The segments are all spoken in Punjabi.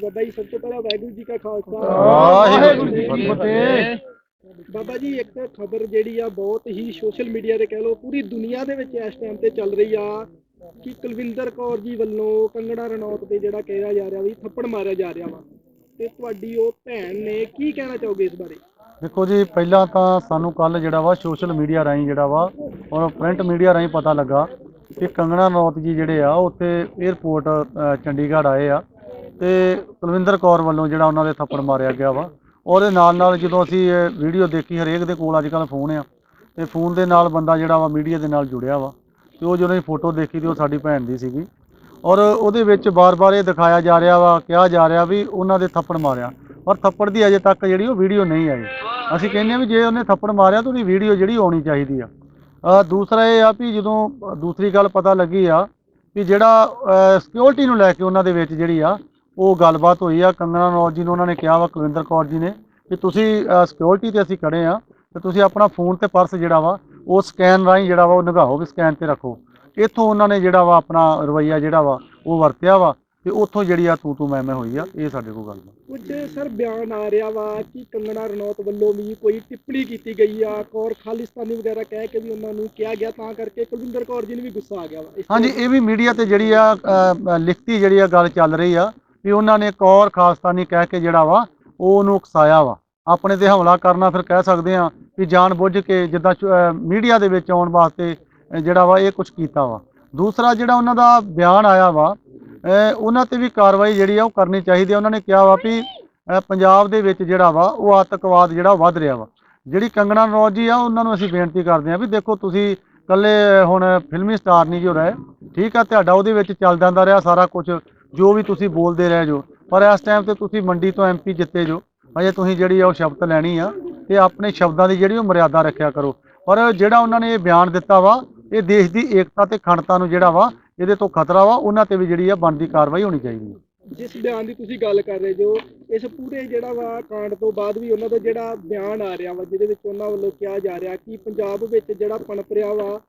ਬਾਬਾ ਜੀ ਸਭ ਤੋਂ ਪਹਿਲਾਂ ਵਾਹਿਗੁਰੂ ਜੀ ਕਾ ਖਾਲਸਾ। ਵਾਹਿਗੁਰੂ ਜੀ ਕੀ ਫਤਿਹ। ਬਾਬਾ ਜੀ ਇੱਕ ਖਬਰ ਜਿਹੜੀ ਆ ਬਹੁਤ ਹੀ ਸੋਸ਼ਲ ਮੀਡੀਆ ਤੇ ਕਹਿ ਲਓ ਪੂਰੀ ਦੁਨੀਆ ਦੇ ਵਿੱਚ ਇਸ ਟਾਈਮ ਤੇ ਚੱਲ ਰਹੀ ਆ ਕਿ ਕੁਲਵਿੰਦਰ ਕੌਰ ਜੀ ਵੱਲੋਂ ਕੰਗੜਾ ਰਣੌਤ ਤੇ ਜਿਹੜਾ ਕਿਹਾ ਜਾ ਰਿਹਾ ਵੀ ਥੱਪੜ ਮਾਰਿਆ ਜਾ ਰਿਹਾ ਵਾ। ਤੇ ਤੁਹਾਡੀ ਉਹ ਭੈਣ ਨੇ ਕੀ ਕਹਿਣਾ ਚਾਹੋਗੇ ਇਸ ਬਾਰੇ? ਦੇਖੋ ਜੀ ਪਹਿਲਾਂ ਤਾਂ ਸਾਨੂੰ ਕੱਲ ਜਿਹੜਾ ਵਾ ਸੋਸ਼ਲ ਮੀਡੀਆ ਰਾਹੀਂ ਜਿਹੜਾ ਵਾ ਔਰ ਪ੍ਰਿੰਟ ਮੀਡੀਆ ਰਾਹੀਂ ਪਤਾ ਲੱਗਾ ਕਿ ਕੰਗਣਾ ਰਣੌਤ ਜੀ ਜਿਹੜੇ ਆ ਉੱਥੇ 에ਅਰਪੋਰਟ ਚੰਡੀਗੜ੍ਹ ਆਏ ਆ। ਤੇ ਕੁਲਵਿੰਦਰ ਕੌਰ ਵੱਲੋਂ ਜਿਹੜਾ ਉਹਨਾਂ ਦੇ ਥੱਪੜ ਮਾਰਿਆ ਗਿਆ ਵਾ, ਉਹਦੇ ਨਾਲ ਨਾਲ ਜਦੋਂ ਅਸੀਂ ਵੀਡੀਓ ਦੇਖੀ ਹਰੇਕ ਦੇ ਕੋਲ ਅੱਜ ਕੱਲ੍ਹ ਫੋਨ ਆ, ਤੇ ਫੋਨ ਦੇ ਨਾਲ ਬੰਦਾ ਜਿਹੜਾ ਵਾ ਮੀਡੀਆ ਦੇ ਨਾਲ ਜੁੜਿਆ ਵਾ, ਤੇ ਉਹ ਜਦੋਂ ਅਸੀਂ ਫੋਟੋ ਦੇਖੀ ਤੇ ਉਹ ਸਾਡੀ ਭੈਣ ਦੀ ਸੀਗੀ। ਔਰ ਉਹਦੇ ਵਿੱਚ ਬਾਰ-ਬਾਰ ਇਹ ਦਿਖਾਇਆ ਜਾ ਰਿਹਾ ਵਾ, ਕਿਹਾ ਜਾ ਰਿਹਾ ਵੀ ਉਹਨਾਂ ਦੇ ਥੱਪੜ ਮਾਰਿਆ, ਪਰ ਥੱਪੜ ਦੀ ਅਜੇ ਤੱਕ ਜਿਹੜੀ ਉਹ ਵੀਡੀਓ ਨਹੀਂ ਆਈ। ਅਸੀਂ ਕਹਿੰਦੇ ਆ ਵੀ ਜੇ ਉਹਨੇ ਥੱਪੜ ਮਾਰਿਆ ਤਾਂ ਉਹਦੀ ਵੀਡੀਓ ਜਿਹੜੀ ਆਉਣੀ ਚਾਹੀਦੀ ਆ। ਦੂਸਰਾ ਇਹ ਆ ਵੀ ਜਦੋਂ ਦੂਸਰੀ ਗੱਲ ਪਤਾ ਲੱਗੀ ਆ ਵੀ ਜਿਹੜਾ ਸਿਕਿਉਰਿਟੀ ਨੂੰ ਲੈ ਕੇ ਉਹਨਾਂ ਦੇ ਵਿੱਚ ਜਿਹੜੀ ਆ ਉਹ ਗੱਲਬਾਤ ਹੋਈ ਆ ਕੰਗਣਾ ਰਣੌਤ ਜੀ ਨੂੰ ਉਹਨਾਂ ਨੇ ਕਿਹਾ ਵਾ ਕੁਲਵਿੰਦਰ ਕੌਰ ਜੀ ਨੇ ਕਿ ਤੁਸੀਂ ਸਿਕਿਉਰਿਟੀ ਤੇ ਅਸੀਂ ਖੜੇ ਆ ਤੇ ਤੁਸੀਂ ਆਪਣਾ ਫੋਨ ਤੇ ਪਰਸ ਜਿਹੜਾ ਵਾ ਉਹ ਸਕੈਨ ਰਾਹੀਂ ਜਿਹੜਾ ਵਾ ਉਹ ਨਿਗਾਹੋ ਵੀ ਸਕੈਨ ਤੇ ਰੱਖੋ। ਇੱਥੋਂ ਉਹਨਾਂ ਨੇ ਜਿਹੜਾ ਵਾ ਆਪਣਾ ਰਵਈਆ ਜਿਹੜਾ ਵਾ ਉਹ ਵਰਤਿਆ ਵਾ ਤੇ ਉੱਥੋਂ ਜਿਹੜੀ ਆ ਤੂੰ ਤੂੰ ਮੈਂ ਮੈਂ ਹੋਈ ਆ ਇਹ ਸਾਡੇ ਕੋਲ ਗੱਲ ਕੁਝ ਸਰ ਬਿਆਨ ਆ ਰਿਹਾ ਵਾ ਕਿ ਕੰਗਣਾ ਰਣੌਤ ਵੱਲੋਂ ਵੀ ਕੋਈ ਟਿੱਪਣੀ ਕੀਤੀ ਗਈ ਆ ਕੌਰ ਖਾਲਿਸਤਾਨੀ ਵਗੈਰਾ ਕਹਿ ਕੇ ਵੀ ਉਹਨਾਂ ਨੂੰ ਕਿਹਾ ਗਿਆ ਤਾਂ ਕਰਕੇ ਕੁਲਵਿੰਦਰ ਕੌਰ ਜੀ ਨੂੰ ਵੀ ਗੁੱਸਾ ਆ ਗਿਆ ਵਾ। ਹਾਂਜੀ ਇਹ ਵੀ ਮੀਡੀਆ ਤੇ ਜਿਹੜੀ ਆ ਲਿਖਤੀ ਜਿਹੜੀ ਆ ਗੱਲ ਚੱਲ ਰਹੀ ਆ ਵੀ ਉਹਨਾਂ ਨੇ ਕੌਰ ਖਾਲਸਤਾਨੀ ਕਹਿ ਕੇ ਜਿਹੜਾ ਵਾ, ਉਹ ਉਹਨੂੰ ਉਕਸਾਇਆ ਵਾ। ਆਪਣੇ ਤੇ ਹਮਲਾ ਕਰਨਾ ਫਿਰ ਕਹਿ ਸਕਦੇ ਆ ਵੀ ਜਾਣ ਬੁੱਝ ਕੇ ਜਿੱਦਾਂ ਮੀਡੀਆ ਦੇ ਵਿੱਚ ਆਉਣ ਵਾਸਤੇ ਜਿਹੜਾ ਵਾ, ਇਹ ਕੁਝ ਕੀਤਾ ਵਾ। ਦੂਸਰਾ ਜਿਹੜਾ ਉਹਨਾਂ ਦਾ ਬਿਆਨ ਆਇਆ ਵਾ ਉਹਨਾਂ ਤੇ ਵੀ ਕਾਰਵਾਈ ਜਿਹੜੀ ਆ ਉਹ ਕਰਨੀ ਚਾਹੀਦੀ ਆ। ਉਹਨਾਂ ਨੇ ਕਿਹਾ ਵਾ ਵੀ ਪੰਜਾਬ ਦੇ ਵਿੱਚ ਜਿਹੜਾ ਵਾ, ਉਹ ਆਤੰਕਵਾਦ ਜਿਹੜਾ ਵੱਧ ਰਿਹਾ ਵਾ। ਜਿਹੜੀ ਕੰਗਣਾ ਰਣੌਤ ਜੀ ਆ, ਉਹਨਾਂ ਨੂੰ ਅਸੀਂ ਬੇਨਤੀ ਕਰਦੇ ਆ ਵੀ ਦੇਖੋ ਤੁਸੀਂ ਕੱਲੇ ਹੁਣ ਫਿਲਮੀ ਸਟਾਰ ਨਹੀਂ ਜੋ ਰਹੇ, ਠੀਕ ਆ, ਤੁਹਾਡਾ ਉਹਦੇ ਵਿੱਚ ਚੱਲ ਜਾਂਦਾ ਰਿਹਾ ਸਾਰਾ ਕੁਝ ਜੋ ਵੀ ਤੁਸੀਂ ਬੋਲਦੇ ਰਹਿ ਜੋ ਪਰ ਇਸ ਟਾਈਮ ਤੇ ਤੁਸੀਂ ਮੰਡੀ ਤੋਂ ਐਮਪੀ ਜਿੱਤੇ ਜੋ ਅਜੇ ਤੁਸੀਂ ਜਿਹੜੀ ਆ ਉਹ ਸ਼ਬਦ ਲੈਣੀ ਆ, ਤੇ ਆਪਣੇ ਸ਼ਬਦਾਂ ਦੀ ਜਿਹੜੀ ਉਹ ਮਰਿਆਦਾ ਰੱਖਿਆ ਕਰੋ। ਪਰ ਜਿਹੜਾ ਉਹਨਾਂ ਨੇ ਇਹ ਬਿਆਨ ਦਿੱਤਾ ਵਾ, ਇਹ ਦੇਸ਼ ਦੀ ਏਕਤਾ ਤੇ ਅਖੰਡਤਾ ਨੂੰ ਜਿਹੜਾ ਵਾ, ਇਹਦੇ ਤੋਂ ਖਤਰਾ ਵਾ, ਉਹਨਾਂ ਤੇ ਵੀ ਜਿਹੜੀ ਆ ਬਣਦੀ ਕਾਰਵਾਈ ਹੋਣੀ ਚਾਹੀਦੀ ਹੈ ਜਿਸ ਬਿਆਨ ਦੀ ਤੁਸੀਂ ਗੱਲ ਕਰ ਰਹੇ ਜੋ, ਇਸ ਪੂਰੇ ਜਿਹੜਾ ਵਾ ਕਾਂਡ ਤੋਂ ਬਾਅਦ ਵੀ ਉਹਨਾਂ ਦਾ ਜਿਹੜਾ ਬਿਆਨ ਆ ਰਿਹਾ ਵਾ, ਜਿਹਦੇ ਵਿੱਚ ਉਹਨਾਂ ਵੱਲੋਂ ਕਿਹਾ ਜਾ ਰਿਹਾ ਕਿ ਪੰਜਾਬ ਵਿੱਚ ਜਿਹੜਾ ਪਣਪ ਰਿਹਾ ਵਾ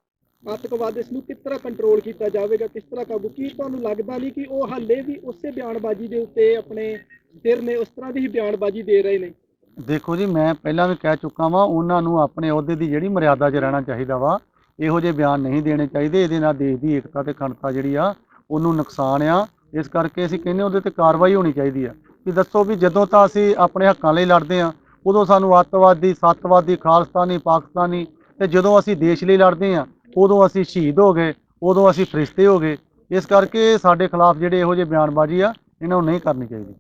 ਆਤੰਕਵਾਦ ਇਸ ਨੂੰ ਕਿਸ ਤਰ੍ਹਾਂ ਕੰਟਰੋਲ ਕੀਤਾ ਜਾਵੇਗਾ, ਕਿਸ ਤਰ੍ਹਾਂ ਕਾਬੂ, ਕੀ ਤੁਹਾਨੂੰ ਲੱਗਦਾ ਨਹੀਂ ਕਿ ਉਹ ਹਾਲੇ ਵੀ ਉਸੇ ਬਿਆਨਬਾਜ਼ੀ ਦੇ ਉੱਤੇ ਆਪਣੇ ਸਿਰ ਨੇ ਉਸ ਤਰ੍ਹਾਂ ਦੀ ਹੀ ਬਿਆਨਬਾਜ਼ੀ ਦੇ ਰਹੇ ਨੇ? ਦੇਖੋ ਜੀ, ਮੈਂ ਪਹਿਲਾਂ ਵੀ ਕਹਿ ਚੁੱਕਾ ਵਾਂ, ਉਹਨਾਂ ਨੂੰ ਆਪਣੇ ਅਹੁਦੇ ਦੀ ਜਿਹੜੀ ਮਰਿਆਦਾ 'ਚ ਰਹਿਣਾ ਚਾਹੀਦਾ ਵਾ, ਇਹੋ ਜਿਹੇ ਬਿਆਨ ਨਹੀਂ ਦੇਣੇ ਚਾਹੀਦੇ, ਇਹਦੇ ਨਾਲ ਦੇਸ਼ ਦੀ ਏਕਤਾ ਤੇ ਅਖੰਡਤਾ ਜਿਹੜੀ ਆ, ਉਹਨੂੰ ਨੁਕਸਾਨ ਆ। ਇਸ ਕਰਕੇ ਅਸੀਂ ਕਹਿੰਦੇ ਉਹਦੇ ਤੇ ਕਾਰਵਾਈ ਹੋਣੀ ਚਾਹੀਦੀ ਆ। ਵੀ ਦੱਸੋ ਵੀ ਜਦੋਂ ਤਾਂ ਅਸੀਂ ਆਪਣੇ ਹੱਕਾਂ ਲਈ ਲੜਦੇ ਆ ਉਦੋਂ ਸਾਨੂੰ ਅੱਤਵਾਦੀ, ਸੱਤਵਾਦੀ, ਖਾਲਸਤਾਨੀ, ਪਾਕਿਸਤਾਨੀ ਤੇ ਜਦੋਂ ਅਸੀਂ ਦੇਸ਼ ਲਈ ਲੜਦੇ ਆ ਉਦੋਂ ਅਸੀਂ ਸ਼ਹੀਦ ਹੋ ਗਏ ਉਦੋਂ ਅਸੀਂ ਫਰਿਸ਼ਤੇ ਹੋ ਗਏ। ਇਸ ਕਰਕੇ ਸਾਡੇ ਖਿਲਾਫ ਜਿਹੜੇ ਇਹੋ ਜਿਹੇ ਬਿਆਨਬਾਜ਼ੀ ਆ ਇਹਨਾਂ ਨੂੰ ਨਹੀਂ ਕਰਨੀ ਚਾਹੀਦੀ।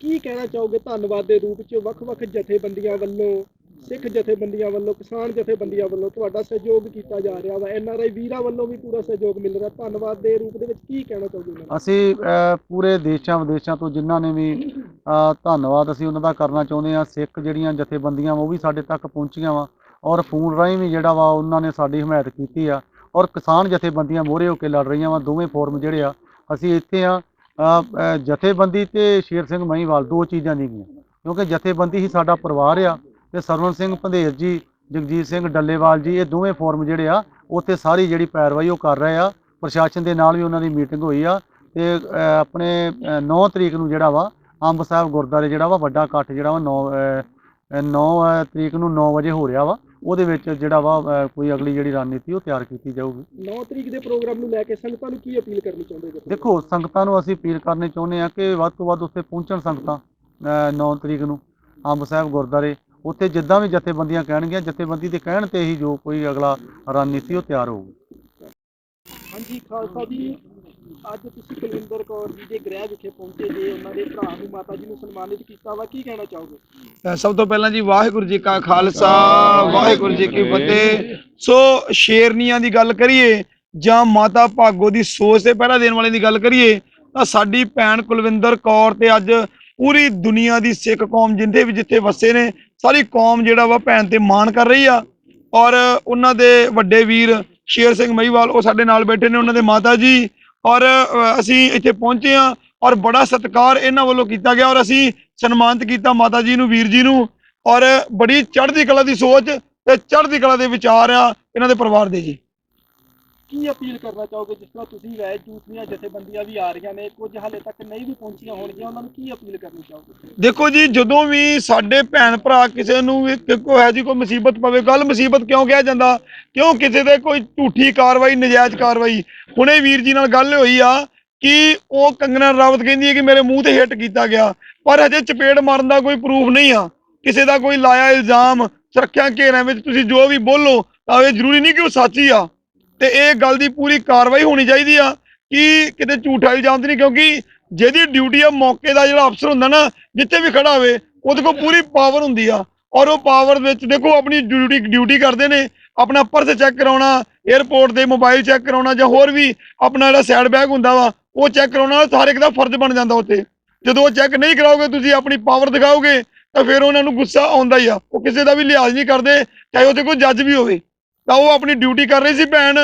ਕੀ ਕਹਿਣਾ ਚਾਹੋਗੇ ਧੰਨਵਾਦ ਦੇ ਰੂਪ 'ਚ ਵੱਖ-ਵੱਖ ਜਥੇਬੰਦੀਆਂ ਵੱਲੋਂ ਸਿੱਖ ਜਥੇਬੰਦੀਆਂ ਵੱਲੋਂ ਕਿਸਾਨ ਜਥੇਬੰਦੀਆਂ ਵੱਲੋਂ ਤੁਹਾਡਾ ਸਹਿਯੋਗ ਕੀਤਾ ਜਾ ਰਿਹਾ ਵਾ ਐਨਆਰਆਈ ਵੀਰਾਂ ਵੱਲੋਂ ਵੀ ਪੂਰਾ ਸਹਿਯੋਗ ਮਿਲ ਰਿਹਾ। ਧੰਨਵਾਦ ਦੇ ਰੂਪ ਦੇ ਵਿੱਚ ਕੀ ਕਹਿਣਾ ਚਾਹੋਗੇ? ਅਸੀਂ ਪੂਰੇ ਦੇਸ਼ਾਂ ਵਿਦੇਸ਼ਾਂ ਤੋਂ ਜਿਨ੍ਹਾਂ ਨੇ ਵੀ ਧੰਨਵਾਦ ਅਸੀਂ ਉਹਨਾਂ ਦਾ ਕਰਨਾ ਚਾਹੁੰਦੇ ਹਾਂ। ਸਿੱਖ ਜਿਹੜੀਆਂ ਜਥੇਬੰਦੀਆਂ ਉਹ ਵੀ ਸਾਡੇ ਤੱਕ ਪਹੁੰਚੀਆਂ ਵਾ। ਔਰ ਫੋਨ ਰਾਹੀਂ ਵੀ ਜਿਹੜਾ ਵਾ ਉਹਨਾਂ ਨੇ ਸਾਡੀ ਹਮਾਇਤ ਕੀਤੀ ਆ। ਔਰ ਕਿਸਾਨ ਜਥੇਬੰਦੀਆਂ ਮੋਹਰੇ ਹੋ ਕੇ ਲੜ ਰਹੀਆਂ ਵਾ, ਦੋਵੇਂ ਫੋਰਮ ਜਿਹੜੇ ਆ, ਅਸੀਂ ਇੱਥੇ ਆ ਜਥੇਬੰਦੀ ਤੇ ਸ਼ੇਰ ਸਿੰਘ ਮਹੀਵਾਲ ਦੋ ਚੀਜ਼ਾਂ ਨਹੀਂ ਗਈਆਂ ਕਿਉਂਕਿ ਜਥੇਬੰਦੀ ਹੀ ਸਾਡਾ ਪਰਿਵਾਰ ਆ ਤੇ ਸਰਵਨ ਸਿੰਘ ਭੰਦੇਰ ਜੀ, ਜਗਜੀਤ ਸਿੰਘ ਡੱਲੇਵਾਲ ਜੀ, ਇਹ ਦੋਵੇਂ ਫੋਰਮ ਜਿਹੜੇ ਆ, ਉੱਥੇ ਸਾਰੀ ਜਿਹੜੀ ਪੈਰਵਾਈ ਉਹ ਕਰ ਰਹੇ ਆ। ਪ੍ਰਸ਼ਾਸਨ ਦੇ ਨਾਲ ਵੀ ਉਹਨਾਂ ਦੀ ਮੀਟਿੰਗ ਹੋਈ ਆ ਤੇ ਆਪਣੇ 9 ਤਰੀਕ ਨੂੰ ਜਿਹੜਾ ਵਾ, ਅੰਬ ਸਾਹਿਬ ਗੁਰਦਾਰੇ ਜਿਹੜਾ ਵਾ, ਵੱਡਾ ਇਕੱਠ ਜਿਹੜਾ ਵਾ 9 9 ਤਰੀਕ ਨੂੰ 9 ਵਜੇ ਹੋ ਰਿਹਾ ਵਾ। ਉਹਦੇ ਵਿੱਚ ਜਿਹੜਾ ਵਾ ਕੋਈ ਅਗਲੀ ਜਿਹੜੀ ਰਣਨੀਤੀ ਉਹ ਤਿਆਰ ਕੀਤੀ ਜਾਊਗੀ। 9 ਤਰੀਕ ਦੇ ਪ੍ਰੋਗਰਾਮ ਨੂੰ ਲੈ ਕੇ ਸੰਗਤਾਂ ਨੂੰ ਕੀ ਅਪੀਲ ਕਰਨੀ ਚਾਹੁੰਦੇ ਹੋ ਦੇਖੋ ਸੰਗਤਾਂ ਨੂੰ ਅਸੀਂ ਅਪੀਲ ਕਰਨੀ ਚਾਹੁੰਦੇ ਆ ਕਿ ਵੱਧ ਤੋਂ ਵੱਧ ਉੱਥੇ ਪਹੁੰਚਣ ਸੰਗਤਾਂ 9 ਤਰੀਕ ਨੂੰ ਅੰਬ ਸਾਹਿਬ ਗੁਰਦਾਰੇ ਉੱਥੇ ਜਿੱਦਾਂ ਵੀ ਜਥੇਬੰਦੀਆਂ ਕਹਿਣਗੀਆਂ ਜਥੇਬੰਦੀ ਦੇ ਕਹਿਣ ਤੇ ਹੀ ਜੋ ਕੋਈ ਅਗਲਾ ਰਣਨੀਤੀ ਉਹ ਤਿਆਰ ਹੋਊਗੀ। ਹਾਂਜੀ ਖਾਲਸਾ ਜੀ ਅੱਜ ਤੁਸੀਂ ਕੁਲਵਿੰਦਰ ਕੌਰ ਜੀ ਦੇ ਗ੍ਰਹਿ ਵਿਖੇ ਪਹੁੰਚੇ ਜੇ, ਉਹਨਾਂ ਦੇ ਭਰਾ ਨੂੰ ਮਾਤਾ ਜੀ ਨੂੰ ਸਨਮਾਨਿਤ ਕੀਤਾ ਵਾ, ਕੀ ਕਹਿਣਾ ਚਾਹੋਗੇ? ਸਭ ਤੋਂ ਪਹਿਲਾਂ ਜੀ, ਵਾਹਿਗੁਰੂ ਜੀ ਕਾ ਖਾਲਸਾ, ਵਾਹਿਗੁਰੂ ਜੀ ਕੀ ਫਤਿਹ। ਸੋ ਸ਼ੇਰਨੀਆਂ ਦੀ ਗੱਲ ਕਰੀਏ, ਜਾਂ ਮਾਤਾ ਭਾਗੋ ਦੀ ਸੋਚ ਤੇ ਪਹਿਰਾ ਦੇਣ ਵਾਲੇ ਦੀ ਗੱਲ ਕਰੀਏ, ਤਾਂ ਸਾਡੀ ਭੈਣ ਕੁਲਵਿੰਦਰ ਕੌਰ ਤੇ ਅੱਜ ਪੂਰੀ ਦੁਨੀਆ ਦੀ ਸਿੱਖ ਕੌਮ ਜਿੰਦੇ ਵੀ ਜਿੱਥੇ ਵਸੇ ਨੇ, ਸਾਰੀ ਕੌਮ ਜਿਹੜਾ ਵਾ ਭੈਣ ਤੇ ਮਾਣ ਕਰ ਰਹੀ ਆ। ਔਰ ਉਹਨਾਂ ਦੇ ਵੱਡੇ ਵੀਰ ਸ਼ੇਰ ਸਿੰਘ ਮਹੀਵਾਲ, ਉਹ ਸਾਡੇ ਨਾਲ ਬੈਠੇ ਨੇ, ਉਹਨਾਂ ਦੇ ਮਾਤਾ ਜੀ। ਔਰ ਅਸੀਂ ਇੱਥੇ ਪਹੁੰਚੇ ਆ ਔਰ ਬੜਾ ਸਤਿਕਾਰ ਇਹਨਾਂ ਵੱਲੋਂ ਕੀਤਾ ਗਿਆ ਔਰ ਅਸੀਂ ਸਨਮਾਨਿਤ ਕੀਤਾ ਮਾਤਾ ਜੀ ਨੂੰ, ਵੀਰ ਜੀ ਨੂੰ ਔਰ ਬੜੀ ਚੜ੍ਹਦੀ ਕਲਾ ਦੀ ਸੋਚ ਤੇ ਚੜ੍ਹਦੀ ਕਲਾ ਦੇ ਵਿਚਾਰ ਆ ਇਹਨਾਂ ਦੇ ਪਰਿਵਾਰ ਦੇ ਜੀ। ਕੀ ਅਪੀਲ ਕਰਨਾ ਚਾਹੋਗੇ ਜਿਸ ਤਰ੍ਹਾਂ ਤੁਸੀਂ ਗਏ ਦੂਸਰੀਆਂ ਜਥੇਬੰਦੀਆਂ ਵੀ ਆ ਰਹੀਆਂ ਨੇ, ਕੁਝ ਹਾਲੇ ਤੱਕ ਨਹੀਂ ਵੀ ਪਹੁੰਚੀਆਂ ਹੋਣਗੀਆਂ, ਉਹਨਾਂ ਨੂੰ ਕੀ ਅਪੀਲ ਕਰਨੀ ਚਾਹੋਗੇ? ਦੇਖੋ ਜੀ, ਜਦੋਂ ਵੀ ਸਾਡੇ ਭੈਣ ਭਰਾ ਕਿਸੇ ਨੂੰ ਵੀ ਕੋਈ ਹੈ ਜੀ ਕੋਈ ਮੁਸੀਬਤ ਪਵੇ, ਗੱਲ ਮੁਸੀਬਤ ਕਿਉਂ ਕਿਹਾ ਜਾਂਦਾ? ਕਿਉਂ ਕਿਸੇ ਦੇ ਕੋਈ ਝੂਠੀ ਕਾਰਵਾਈ, ਨਜਾਇਜ਼ ਕਾਰਵਾਈ? ਹੁਣੇ ਵੀਰ ਜੀ ਨਾਲ ਗੱਲ ਹੋਈ ਆ ਕਿ ਉਹ ਕੰਗਨਾ ਰਾਵਤ ਕਹਿੰਦੀ ਹੈ ਕਿ ਮੇਰੇ ਮੂੰਹ ਤੇ ਹਿੱਟ ਕੀਤਾ ਗਿਆ, ਪਰ ਹਜੇ ਚਪੇੜ ਮਾਰਨ ਦਾ ਕੋਈ ਪ੍ਰੂਫ ਨਹੀਂ ਆ। ਕਿਸੇ ਦਾ ਕੋਈ ਲਾਇਆ ਇਲਜ਼ਾਮ, ਸੁਰੱਖਿਆ ਘੇਰਿਆਂ ਵਿੱਚ ਤੁਸੀਂ ਜੋ ਵੀ ਬੋਲੋ, ਤਾਂ ਇਹ ਜ਼ਰੂਰੀ ਨਹੀਂ ਕਿ ਉਹ ਸੱਚ ਹੀ ਆ। ਤੇ ਇਹ ਗੱਲ ਦੀ ਪੂਰੀ ਕਾਰਵਾਈ ਹੋਣੀ ਚਾਹੀਦੀ ਆ ਕਿ ਕਿਤੇ ਝੂਠਾ ਇਲਜ਼ਾਮ ਤੇ ਨਹੀਂ, ਕਿਉਂਕਿ ਜਿਹਦੀ ਡਿਊਟੀ ਆ ਮੌਕੇ ਦਾ ਜਿਹੜਾ ਅਫਸਰ ਹੁੰਦਾ ਨਾ, ਜਿੱਥੇ ਵੀ ਖੜਾ ਹੋਵੇ, ਉਹਦੇ ਕੋਲ ਪੂਰੀ ਪਾਵਰ ਹੁੰਦੀ ਆ। ਔਰ ਉਹ ਪਾਵਰ ਵਿੱਚ ਦੇਖੋ, ਆਪਣੀ ਡਿਊਟੀ ਡਿਊਟੀ ਕਰਦੇ ਨੇ, ਆਪਣਾ ਪਰਸ ਚੈੱਕ ਕਰਾਉਣਾ 에ਅਰਪੋਰਟ ਦੇ ਮੋਬਾਈਲ ਚੈੱਕ ਕਰਾਉਣਾ, ਜਾਂ ਹੋਰ ਵੀ ਆਪਣਾ ਜਿਹੜਾ ਸਾਈਡ ਬੈਗ ਹੁੰਦਾ ਵਾ, ਉਹ ਚੈੱਕ ਕਰਾਉਣਾ, ਹਰ ਇੱਕ ਦਾ ਫਰਜ਼ ਬਣ ਜਾਂਦਾ ਉੱਤੇ ਜਦੋਂ ਉਹ ਚੈੱਕ ਨਹੀਂ ਕਰਾਓਗੇ, ਤੁਸੀਂ ਆਪਣੀ ਪਾਵਰ ਦਿਖਾਓਗੇ, ਤਾਂ ਫਿਰ ਉਹਨਾਂ ਨੂੰ ਗੁੱਸਾ ਆਉਂਦਾ ਹੀ ਆ। ਉਹ ਕਿਸੇ ਦਾ ਵੀ ਲਿਹਾਜ਼ ਨਹੀਂ ਕਰਦੇ, ਚਾਹੇ ਉਹਦੇ ਕੋਈ ਜੱਜ ਵੀ ਹੋਵੇ। ਤਾਂ ਉਹ ਆਪਣੀ ਡਿਊਟੀ ਕਰ ਰਹੀ ਸੀ ਭੈਣ।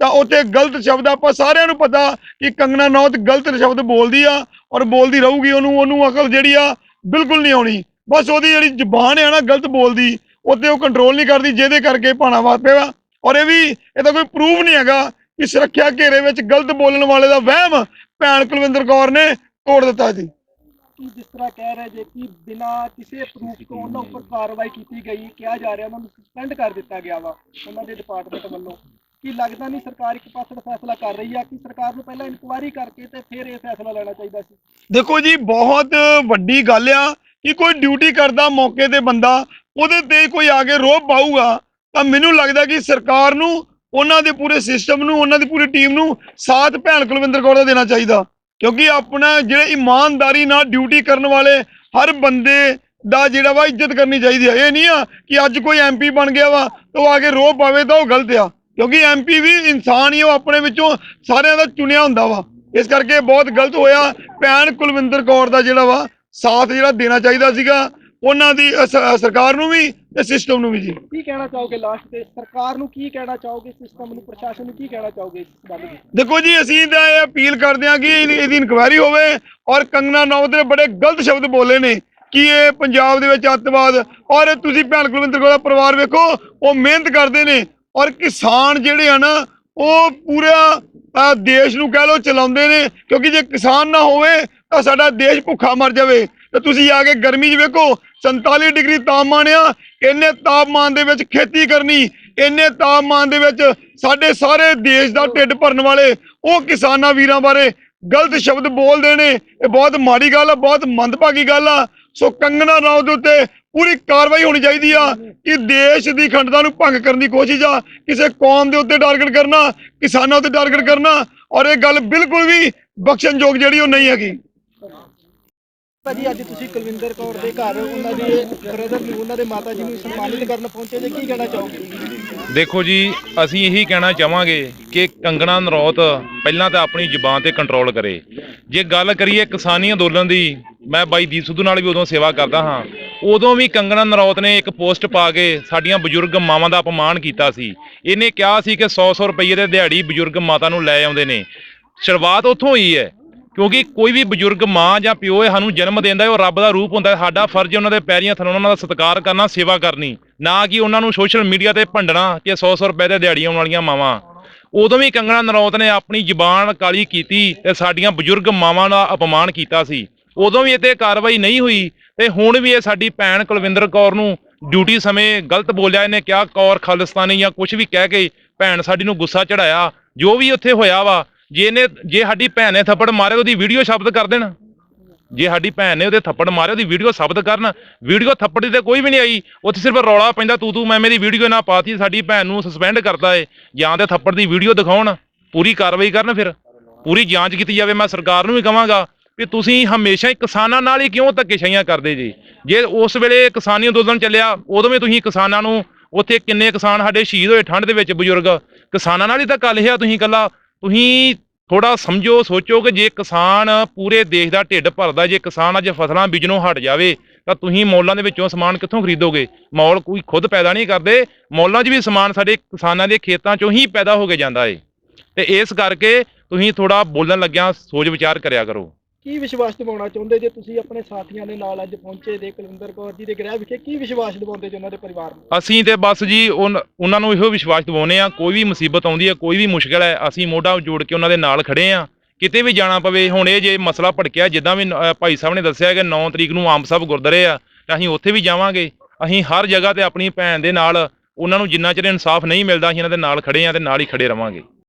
ਤਾਂ ਉੱਥੇ ਗਲਤ ਸ਼ਬਦ ਆਪਾਂ ਸਾਰਿਆਂ ਨੂੰ ਪਤਾ ਕਿ ਕੰਗਨਾ ਨੌਤ ਗਲਤ ਸ਼ਬਦ ਬੋਲਦੀ ਆ ਔਰ ਬੋਲਦੀ ਰਹੂਗੀ ਉਹਨੂੰ ਉਹਨੂੰ ਅਕਲ ਜਿਹੜੀ ਆ ਬਿਲਕੁਲ ਨਹੀਂ ਆਉਣੀ। ਬਸ ਉਹਦੀ ਜਿਹੜੀ ਜ਼ੁਬਾਨ ਹੈ ਨਾ ਗਲਤ ਬੋਲਦੀ ਉੱਤੇ ਉਹ ਕੰਟਰੋਲ ਨਹੀਂ ਕਰਦੀ, ਜਿਹਦੇ ਕਰਕੇ ਭਾਣਾ ਵਾਪਿਆ ਵਾ ਔਰ ਇਹ ਵੀ ਇਹਦਾ ਕੋਈ ਪ੍ਰੂਫ ਨਹੀਂ ਹੈਗਾ ਕਿ ਸੁਰੱਖਿਆ ਘੇਰੇ ਵਿੱਚ ਗਲਤ ਬੋਲਣ ਵਾਲੇ ਦਾ ਵਹਿਮ ਭੈਣ ਕੁਲਵਿੰਦਰ ਕੌਰ ਨੇ ਤੋੜ ਦਿੱਤਾ ਸੀ ਕਿ ਜਿਸ ਤਰ੍ਹਾਂ ਕਹਿ ਰਹੇ ਜੇ ਕਿ ਬਿਨਾਂ ਕਿਸੇ ਪ੍ਰੂਫ ਤੋਂ ਉਹਨਾਂ ਉੱਪਰ ਕਾਰਵਾਈ ਕੀਤੀ ਗਈ ਕਿਹਾ ਜਾ ਰਿਹਾ ਉਹਨਾਂ ਨੂੰ ਸਸਪੈਂਡ ਕਰ ਦਿੱਤਾ ਗਿਆ ਵਾ ਉਹਨਾਂ ਦੇ ਡਿਪਾਰਟਮੈਂਟ ਵੱਲੋਂ। ਕੀ ਲੱਗਦਾ ਨਹੀਂ ਸਰਕਾਰ ਇੱਕ ਪਾਸੇ ਫੈਸਲਾ ਕਰ ਰਹੀ ਆ ਕਿ ਸਰਕਾਰ ਨੂੰ ਪਹਿਲਾਂ ਇਨਕੁਆਇਰੀ ਕਰਕੇ ਤੇ ਫਿਰ ਇਹ ਫੈਸਲਾ ਲੈਣਾ ਚਾਹੀਦਾ ਸੀ? ਦੇਖੋ ਜੀ ਬਹੁਤ ਵੱਡੀ ਗੱਲ ਆ ਕਿ ਕੋਈ ਡਿਊਟੀ ਕਰਦਾ ਮੌਕੇ ਤੇ ਬੰਦਾ ਉਹਦੇ ਤੇ ਕੋਈ ਆ ਕੇ ਰੋਬ ਪਾਊਗਾ ਤਾਂ ਮੈਨੂੰ ਲੱਗਦਾ ਕਿ ਸਰਕਾਰ ਨੂੰ ਉਹਨਾਂ ਦੇ ਪੂਰੇ ਸਿਸਟਮ ਨੂੰ ਉਹਨਾਂ ਦੀ ਪੂਰੀ ਟੀਮ ਨੂੰ ਸਾਥ ਭੈਣ ਕੁਲਵਿੰਦਰ ਕੌਰ ਦਾ ਦੇਣਾ ਚਾਹੀਦਾ। ਕਿਉਂਕਿ ਆਪਣਾ ਜਿਹੜੇ ਇਮਾਨਦਾਰੀ ਨਾਲ ਡਿਊਟੀ ਕਰਨ ਵਾਲੇ, ਹਰ ਬੰਦੇ ਦਾ ਜਿਹੜਾ ਵਾ ਇੱਜ਼ਤ ਕਰਨੀ ਚਾਹੀਦੀ ਹੈ ਇਹ ਨਹੀਂ ਆ ਕਿ ਅੱਜ ਕੋਈ ਐਮਪੀ ਬਣ ਗਿਆ ਵਾ ਉਹ ਆ ਕੇ ਰੋ ਪਾਵੇ ਤਾਂ ਉਹ ਗਲਤ ਆ। ਕਿਉਂਕਿ ਐਮਪੀ ਵੀ ਇਨਸਾਨ ਹੀ ਉਹ ਆਪਣੇ ਵਿੱਚੋਂ ਸਾਰਿਆਂ ਦਾ ਚੁਣਿਆ ਹੁੰਦਾ ਵਾ। ਇਸ ਕਰਕੇ ਬਹੁਤ ਗਲਤ ਹੋਇਆ। ਭੈਣ ਕੁਲਵਿੰਦਰ ਕੌਰ ਦਾ ਜਿਹੜਾ ਵਾ ਸਾਥ ਜਿਹੜਾ ਦੇਣਾ ਚਾਹੀਦਾ ਸੀਗਾ। ਉਹਨਾਂ ਦੀ ਸਰਕਾਰ ਨੂੰ ਵੀ ਤੇ ਸਿਸਟਮ ਨੂੰ ਵੀ ਜੀ। ਕੀ ਕਹਿਣਾ ਚਾਹੋਗੇ ਲਾਸਟ ਤੇ? ਸਰਕਾਰ ਨੂੰ ਕੀ ਕਹਿਣਾ ਚਾਹੋਗੇ ਸਿਸਟਮ ਨੂੰ ਪ੍ਰਸ਼ਾਸਨ ਨੂੰ ਕੀ ਕਹਿਣਾ ਚਾਹੋਗੇ ਇਸ ਬਾਰੇ ਵਿੱਚ ਦੇਖੋ ਜੀ ਅਸੀਂ ਤਾਂ ਇਹ ਅਪੀਲ ਕਰਦੇ ਹਾਂ ਕਿ ਇਹਦੀ ਇਨਕੁਆਇਰੀ ਹੋਵੇ ਔਰ ਕੰਗਨਾ ਨੌਤ ਨੇ ਬੜੇ ਗਲਤ ਸ਼ਬਦ ਬੋਲੇ ਨੇ ਕਿ ਇਹ ਪੰਜਾਬ ਦੇ ਵਿੱਚ ਅੱਤਵਾਦ ਔਰ ਤੁਸੀਂ ਭੈਣ ਕੁਲਵਿੰਦਰ ਦਾ ਪਰਿਵਾਰ ਵੇਖੋ ਉਹ ਮਿਹਨਤ ਕਰਦੇ ਨੇ ਔਰ ਕਿਸਾਨ ਜਿਹੜੇ ਆ ਨਾ ਉਹ ਪੂਰਾ ਦੇਸ਼ ਨੂੰ ਕਹਿ ਲੋ ਚਲਾਉਂਦੇ ਨੇ ਕਿਉਂਕਿ ਜੇ ਕਿਸਾਨ ਨਾ ਹੋਵੇ ਤਾਂ ਸਾਡਾ ਦੇਸ਼ ਭੁੱਖਾ ਮਰ ਜਾਵੇ। ਤੇ ਤੁਸੀਂ ਆ ਕੇ ਗਰਮੀ 'ਚ ਵੇਖੋ 47 ਡਿਗਰੀ ਤਾਪਮਾਨ ਆ, ਇੰਨੇ ਤਾਪਮਾਨ ਦੇ ਵਿੱਚ ਖੇਤੀ ਕਰਨੀ, ਇੰਨੇ ਤਾਪਮਾਨ ਦੇ ਵਿੱਚ ਸਾਡੇ ਸਾਰੇ ਦੇਸ਼ ਦਾ ਢਿੱਡ ਭਰਨ ਵਾਲੇ, ਉਹ ਕਿਸਾਨਾਂ ਵੀਰਾਂ ਬਾਰੇ ਗਲਤ ਸ਼ਬਦ ਬੋਲਦੇ ਨੇ, ਇਹ ਬਹੁਤ ਮਾੜੀ ਗੱਲ ਆ, ਬਹੁਤ ਮੰਦਭਾਗੀ ਗੱਲ ਆ। ਸੋ ਕੰਗਣਾ ਰਾਉਤ ਦੇ ਉੱਤੇ ਪੂਰੀ ਕਾਰਵਾਈ ਹੋਣੀ ਚਾਹੀਦੀ ਆ ਕਿ ਦੇਸ਼ ਦੀ ਅਖੰਡਤਾ ਨੂੰ ਭੰਗ ਕਰਨ ਦੀ ਕੋਸ਼ਿਸ਼ ਆ, ਕਿਸੇ ਕੌਮ ਦੇ ਉੱਤੇ ਟਾਰਗੇਟ ਕਰਨਾ, ਕਿਸਾਨਾਂ ਉੱਤੇ ਟਾਰਗੇਟ ਕਰਨਾ, ਔਰ ਇਹ ਗੱਲ ਬਿਲਕੁਲ ਵੀ ਬਖਸ਼ਣਯੋਗ ਜਿਹੜੀ ਉਹ ਨਹੀਂ ਹੈਗੀ। ਭਾਜੀ ਅੱਜ ਤੁਸੀਂ ਕੁਲਵਿੰਦਰ ਕੌਰ ਦੇ ਘਰ, ਉਹਨਾਂ ਦੇ ਬ੍ਰਦਰ ਨੂੰ, ਉਹਨਾਂ ਦੇ ਮਾਤਾ ਜੀ ਨੂੰ ਸਨਮਾਨਿਤ ਕਰਨ ਪਹੁੰਚੇ ਜੇ, ਕੀ ਕਹਿਣਾ ਚਾਹੋਗੇ? ਦੇਖੋ ਜੀ, ਅਸੀਂ ਇਹੀ ਕਹਿਣਾ ਚਾਹਾਂਗੇ ਕਿ ਕੰਗਣਾ ਨਰੌਤ ਪਹਿਲਾਂ ਤਾਂ ਆਪਣੀ ਜ਼ੁਬਾਨ ਤੇ ਕੰਟਰੋਲ ਕਰੇ। ਜੇ ਗੱਲ ਕਰੀਏ ਕਿਸਾਨੀ ਅੰਦੋਲਨ ਦੀ, ਮੈਂ ਬਾਈ ਦੀਪ ਸਿੱਧੂ ਨਾਲ ਵੀ ਉਦੋਂ ਸੇਵਾ ਕਰਦਾ ਹਾਂ। ਉਦੋਂ ਵੀ ਕੰਗਣਾ ਨਰੌਤ ਨੇ ਇੱਕ ਪੋਸਟ ਪਾ ਕੇ ਸਾਡੀਆਂ ਬਜ਼ੁਰਗ ਮਾਵਾਂ ਦਾ ਅਪਮਾਨ ਕੀਤਾ ਸੀ। ਇਹਨੇ ਕਿਹਾ ਸੀ ਕਿ 100-100 ਰੁਪਏ ਦੇ ਦਿਹਾੜੀ ਬਜ਼ੁਰਗ ਮਾਤਾ ਨੂੰ ਲੈ ਆਉਂਦੇ ਨੇ। ਸ਼ੁਰੂਆਤ ਉੱਥੋਂ ਹੀ ਹੈ। ਕਿਉਂਕਿ ਕੋਈ ਵੀ ਬਜ਼ੁਰਗ ਮਾਂ ਜਾਂ ਪਿਓ ਇਹ ਸਾਨੂੰ ਜਨਮ ਦਿੰਦਾ ਹੈ, ਉਹ ਰੱਬ ਦਾ ਰੂਪ ਹੁੰਦਾ ਹੈ, ਸਾਡਾ ਫਰਜ਼ ਹੈ ਉਹਨਾਂ ਦੇ ਪੈਰੀਆਂ ਥਲੋਂ ਉਹਨਾਂ ਦਾ ਸਤਿਕਾਰ ਕਰਨਾ, ਸੇਵਾ ਕਰਨੀ। ਨਾ ਕਿ ਉਹਨਾਂ ਨੂੰ ਸੋਸ਼ਲ ਮੀਡੀਆ ਤੇ ਭੰਡਣਾ ਕਿ 100-100 ਰੁਪਏ ਦੇ ਦਿਹਾੜੀਆਂ ਆਉਣ ਵਾਲੀਆਂ ਮਾਵਾਂ। ਉਦੋਂ ਵੀ ਕੰਗਣਾ ਨਰੌਤ ਨੇ ਆਪਣੀ ਜ਼ੁਬਾਨ ਕਾਲੀ ਕੀਤੀ ਤੇ ਸਾਡੀਆਂ ਬਜ਼ੁਰਗ ਮਾਵਾਂ ਦਾ ਅਪਮਾਨ ਕੀਤਾ ਸੀ। ਉਦੋਂ ਵੀ ਇਹ ਤੇ ਕਾਰਵਾਈ ਨਹੀਂ ਹੋਈ ਤੇ ਹੁਣ ਵੀ ਇਹ ਸਾਡੀ ਭੈਣ ਕੁਲਵਿੰਦਰ ਕੌਰ ਨੂੰ ਡਿਊਟੀ ਸਮੇਂ ਗਲਤ ਬੋਲਿਆ, ਇਹਨੇ ਕਿਹਾ, ਕੌਰ ਖਾਲਿਸਤਾਨੀ ਜਾਂ ਕੁਝ ਵੀ ਕਹਿ ਕੇ ਭੈਣ ਸਾਡੀ ਨੂੰ ਗੁੱਸਾ ਚੜਾਇਆ ਜੋ ਵੀ ਉੱਥੇ ਹੋਇਆ ਵਾ ਜੇ ਇਹਨੇ, ਜੇ ਸਾਡੀ ਭੈਣ ਨੇ ਥੱਪੜ ਮਾਰੇ ਉਹਦੀ ਵੀਡੀਓ ਸ਼ਬਦ ਕਰ ਦੇਣ। ਜੇ ਸਾਡੀ ਭੈਣ ਨੇ ਉਹਦੇ ਥੱਪੜ ਮਾਰੇ, ਉਹਦੀ ਵੀਡੀਓ ਸ਼ਬਦ ਕਰਨ। ਵੀਡੀਓ ਥੱਪੜ ਦੀ ਤੇ ਕੋਈ ਵੀ ਨਹੀਂ ਆਈ। ਉੱਥੇ ਸਿਰਫ ਰੌਲਾ ਪੈਂਦਾ, ਤੂੰ ਤੂੰ, ਮੈਂ ਮੇਰੀ ਵੀਡੀਓ ਨਾ ਪਾਤੀ, ਸਾਡੀ ਭੈਣ ਨੂੰ ਸਸਪੈਂਡ ਕਰਤਾ ਏ। ਜਾਂ ਤੇ ਥੱਪੜ ਦੀ ਵੀਡੀਓ ਦਿਖਾਉਣ, ਪੂਰੀ ਕਾਰਵਾਈ ਕਰਨ ਫਿਰ। ਪੂਰੀ ਜਾਂਚ ਕੀਤੀ ਜਾਵੇ, ਮੈਂ ਸਰਕਾਰ ਨੂੰ ਵੀ ਕਹਾਂਗਾ ਵੀ ਤੁਸੀਂ ਹਮੇਸ਼ਾ ਹੀ ਕਿਸਾਨਾਂ ਨਾਲ ਹੀ ਕਿਉਂ ਧੱਕੇਸ਼ਾਹੀਆਂ ਕਰਦੇ ਜੀ? ਜੇ ਉਸ ਵੇਲੇ ਕਿਸਾਨੀ ਅੰਦੋਲਨ ਚੱਲਿਆ, ਉਦੋਂ ਵੀ ਤੁਸੀਂ ਕਿਸਾਨਾਂ ਨੂੰ ਉੱਥੇ ਕਿੰਨੇ ਕਿਸਾਨ ਸਾਡੇ ਸ਼ਹੀਦ ਹੋਏ ਠੰਡ ਦੇ ਵਿੱਚ ਬਜ਼ੁਰਗ, ਕਿਸਾਨਾਂ ਨਾਲ ਹੀ ਤਾਂ ਗੱਲ ਹੈ ਤੁਸੀਂ ਇਕੱਲਾ। ਤੁਸੀਂ ਥੋੜਾ ਸਮਝੋ, ਸੋਚੋ ਕਿ ਜੇ ਕਿਸਾਨ ਪੂਰੇ ਦੇਸ਼ ਦਾ ਢਿੱਡ ਭਰਦਾ, ਜੇ ਕਿਸਾਨ ਅੱਜ ਫਸਲਾਂ ਬੀਜਣੋਂ ਹਟ ਜਾਵੇ, ਤਾਂ ਤੁਸੀਂ ਮੌਲਾਂ ਦੇ ਵਿੱਚੋਂ ਸਮਾਨ ਕਿੱਥੋਂ ਖਰੀਦੋਗੇ? ਮੌਲ ਕੋਈ ਖੁਦ ਪੈਦਾ ਨਹੀਂ ਕਰਦੇ, ਮੌਲਾਂ 'ਚ ਵੀ ਸਮਾਨ ਸਾਡੇ ਕਿਸਾਨਾਂ ਦੇ ਖੇਤਾਂ 'ਚੋਂ ਹੀ ਪੈਦਾ ਹੋ ਕੇ ਜਾਂਦਾ ਏ। ਤੇ ਇਸ ਕਰਕੇ ਤੁਸੀਂ ਥੋੜਾ ਬੋਲਣ ਲੱਗਿਆ ਸੋਚ ਵਿਚਾਰ ਕਰਿਆ ਕਰੋ। ਕੀ ਵਿਸ਼ਵਾਸ ਦਿਵਾਉਣਾ ਚਾਹੁੰਦੇ ਜੇ ਤੁਸੀਂ ਆਪਣੇ ਸਾਥੀਆਂ ਦੇ ਨਾਲ ਅੱਜ ਪਹੁੰਚੇ ਦੇ ਕੁਲਵਿੰਦਰ ਕੌਰ ਜੀ ਦੇ ਗ੍ਰਹਿ ਵਿਖੇ? ਕੀ ਵਿਸ਼ਵਾਸ ਦਿਵਾਉਂਦੇ ਜੀ ਉਹਨਾਂ ਦੇ ਪਰਿਵਾਰ ਨੂੰ? ਅਸੀਂ ਤੇ ਬਸ ਜੀ ਉਨ- ਉਹਨਾਂ ਨੂੰ ਇਹੋ ਵਿਸ਼ਵਾਸ ਦਿਵਾਉਂਦੇ ਆ ਕੋਈ ਵੀ ਮੁਸੀਬਤ ਆਉਂਦੀ ਹੈ ਕੋਈ ਵੀ ਮੁਸ਼ਕਲ ਹੈ ਅਸੀਂ ਮੋਢਾ ਜੋੜ ਕੇ ਉਹਨਾਂ ਦੇ ਨਾਲ ਖੜੇ ਆ ਕਿਤੇ ਵੀ ਜਾਣਾ ਪਵੇ ਹੁਣ ਇਹ ਜੇ ਮਸਲਾ ਭੜਕਿਆ ਜਿੱਦਾਂ ਵੀ ਅ, ਭਾਈ ਸਾਹਿਬ ਨੇ ਦੱਸਿਆ ਕਿ 9 ਤਰੀਕ ਨੂੰ ਆਮ ਸਾਹਿਬ ਗੁਰਦੁਆਰੇ ਆ ਤਾਂ ਅਸੀਂ ਉੱਥੇ ਵੀ ਜਾਵਾਂਗੇ। ਅਸੀਂ ਹਰ ਜਗ੍ਹਾ ਤੇ ਆਪਣੀ ਭੈਣ ਦੇ ਨਾਲ ਉਹਨਾਂ ਨੂੰ ਜਿੰਨਾ ਚਿਰ ਇਨਸਾਫ ਨਹੀਂ ਮਿਲਦਾ ਅਸੀਂ ਇਹਨਾਂ ਦੇ ਨਾਲ ਖੜੇ ਆ ਤੇ ਨਾਲ ਹੀ ਖੜੇ ਰਵਾਂਗੇ।